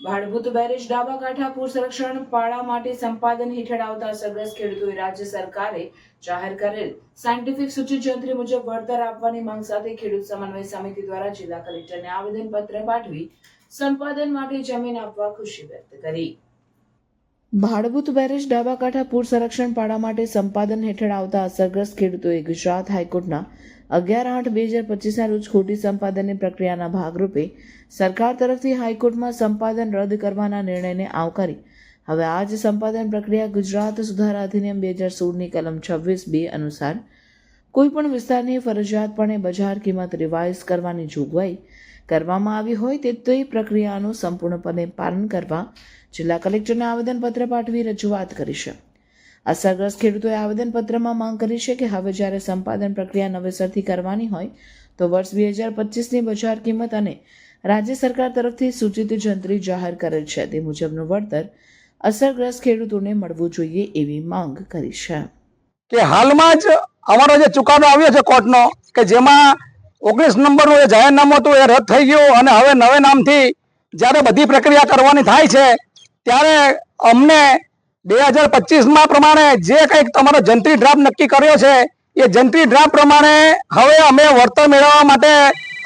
Bhadbhut barrage ડાબા કાંઠા પૂર સંરક્ષણ પાળા માટે સંપાદન હેઠળ આવતા અસરગ્રસ્ત ખેડૂતોએ રાજ્ય સરકારે જાહેર કરેલ સાયન્ટિફિક સૂચિત જંત્રી મુજબ વળતર આપવાની માંગ સાથે ખેડૂત સમન્વય સમિતિ દ્વારા જિલ્લા કલેક્ટરને આવેદનપત્ર પાઠવી સંપાદન માટે જમીન આપવા ખુશી વ્યક્ત કરી. ભાડભૂત બેરેજ ડાબા કાંઠા પૂર સંરક્ષણ પાળા માટે સંપાદન હેઠળ આવતા અસરગ્રસ્ત ખેડૂતોએ ગુજરાત હાઈકોર્ટના અગિયાર આઠ બે હજાર પચીસના રોજ ખોટી સંપાદનની પ્રક્રિયાના ભાગરૂપે સરકાર તરફથી હાઈકોર્ટમાં સંપાદન રદ કરવાના નિર્ણયને આવકારી હવે આ જ સંપાદન પ્રક્રિયા ગુજરાત સુધારા અધિનિયમ બે હજાર સોળની કલમ છવ્વીસ બે અનુસાર કોઈપણ વિસ્તારની ફરજિયાતપણે બજાર કિંમત રિવાઇઝ કરવાની જોગવાઈ કરવામાં આવી હોય તે તે પ્રક્રિયાનું સંપૂર્ણપણે પાલન કરવા જિલ્લા કલેક્ટરને આવેદનપત્ર પાઠવી રજૂઆત કરી છે. અસરગ્રસ્ત ખેડૂતોએ આવેદનપત્રમાં માંગ કરી છે કે હવે જ્યારે સંપાદન પ્રક્રિયા નવેસરથી કરવાની હોય તો વર્ષ બે હજાર પચીસની બજાર કિંમત અને રાજ્ય સરકાર તરફથી સૂચિત જંત્રી જાહેર કરેલ છે તે મુજબનું વળતર અસરગ્રસ્ત ખેડૂતોને મળવું જોઈએ એવી માંગ કરી છે. કે હાલમાં જ અમારો જે ચુકાદો આવ્યો છે કોર્ટનો કે જેમાં ઓગણીસ નંબરનું એ જાહેરનામું હતું, એ રદ થઈ ગયું અને હવે નવે નામથી જ્યારે બધી પ્રક્રિયા કરવાની થાય છે, ત્યારે અમને બે હજાર પચીસમાં પ્રમાણે જે કંઈક તમારો જંત્રી ડ્રાફ્ટ નક્કી કર્યો છે, એ જંત્રી ડ્રાફ્ટ પ્રમાણે હવે અમે વળતર મેળવવા માટે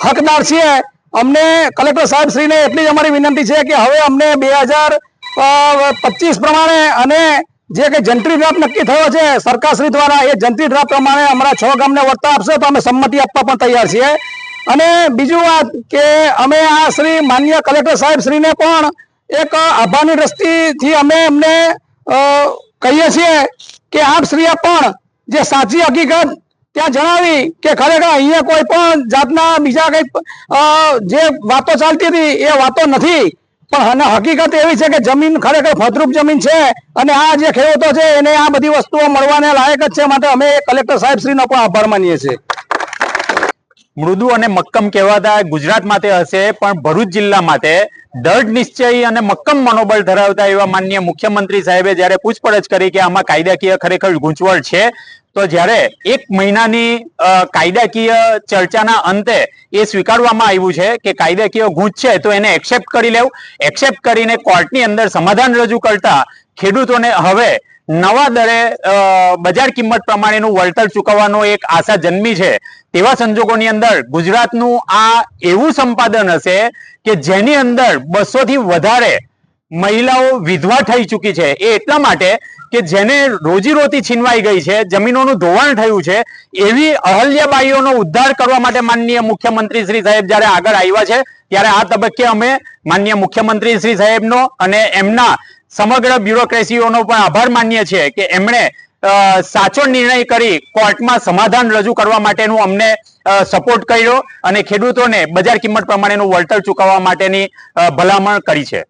હકદાર છીએ. અમને કલેક્ટર સાહેબ શ્રીને એટલી જ અમારી વિનંતી છે કે હવે અમને બે હજાર પચીસ પ્રમાણે અને જે કંઈ જંત્રી ડ્રાફ્ટ નક્કી થયો છે, સરકારશ્રી દ્વારા એ જંત્રી ડ્રાફ્ટ પ્રમાણે અમારા છ ગામને વર્તા આપશે તો અમે સંમતિ આપવા પણ તૈયાર છીએ. અને બીજું વાત કે અમે આ શ્રી માન્ય કલેક્ટર સાહેબ શ્રીને પણ એક આભારની દ્રષ્ટિથી અમે એમને કહીએ છીએ કે આપ શ્રીએ પણ જે સાચી હકીકત ત્યાં જણાવી કે ખરેખર અહીંયા કોઈ પણ જાતના બીજા કંઈક જે વાતો ચાલતી હતી એ વાતો નથી. પણ અને હકીકત એવી છે કે જમીન ખરેખર ફળદ્રુપ જમીન છે અને આ જે ખેડૂતો છે એને આ બધી વસ્તુઓ મળવાને લાયક જ છે. માટે અમે કલેક્ટર સાહેબ શ્રીનો પણ આભાર માનીએ છીએ. મૃદુ અને મક્કમ કહેવાતા ગુજરાત માટે હશે, પણ ભરૂચ જિલ્લા માટે દઢ નિશ્ચયી અને મક્કમ મનોબળ ધરાવતા એવા માનનીય મુખ્યમંત્રી સાહેબે જ્યારે પૂછપરછ કરી કે આમાં કાયદાકીય ખરેખર ગૂંચવણ છે, તો જ્યારે એક મહિનાની કાયદાકીય ચર્ચાના અંતે એ સ્વીકારવામાં આવ્યું છે કે કાયદાકીય ગૂંચ છે, તો એને એક્સેપ્ટ કરી લેવું. એક્સેપ્ટ કરીને કોર્ટની અંદર સમાધાન રજૂ કરતા ખેડૂતોને હવે નવા દરે બજાર કિંમત પ્રમાણેનું વળતર ચૂકવવાનો એક આશા જન્મી છે. તેવા સંજોગોની અંદર ગુજરાતનું આ એવું સંપાદન હશે કે જેની અંદર બસો થી વધારે મહિલાઓ વિધવા થઈ ચૂકી છે. એ એટલા માટે કે જેને રોજીરોટી છીનવાઈ ગઈ છે, જમીનોનું ધોવાણ થયું છે, એવી અહલ્યાબાઈઓનો ઉદ્ધાર કરવા માટે માનનીય મુખ્યમંત્રી શ્રી સાહેબ જ્યારે આગળ આવ્યા છે, ત્યારે આ તબક્કે અમે માનનીય મુખ્યમંત્રી શ્રી સાહેબનો અને એમના સમગ્ર બ્યુરોક્રેસીઓનો પણ આભાર માનીએ છીએ કે એમણે સાચો નિર્ણય કરી કોર્ટમાં સમાધાન રજૂ કરવા માટેનું અમને સપોર્ટ કર્યો અને ખેડૂતોને બજાર કિંમત પ્રમાણેનું વળતર ચૂકવવા માટેની ભલામણ કરી છે.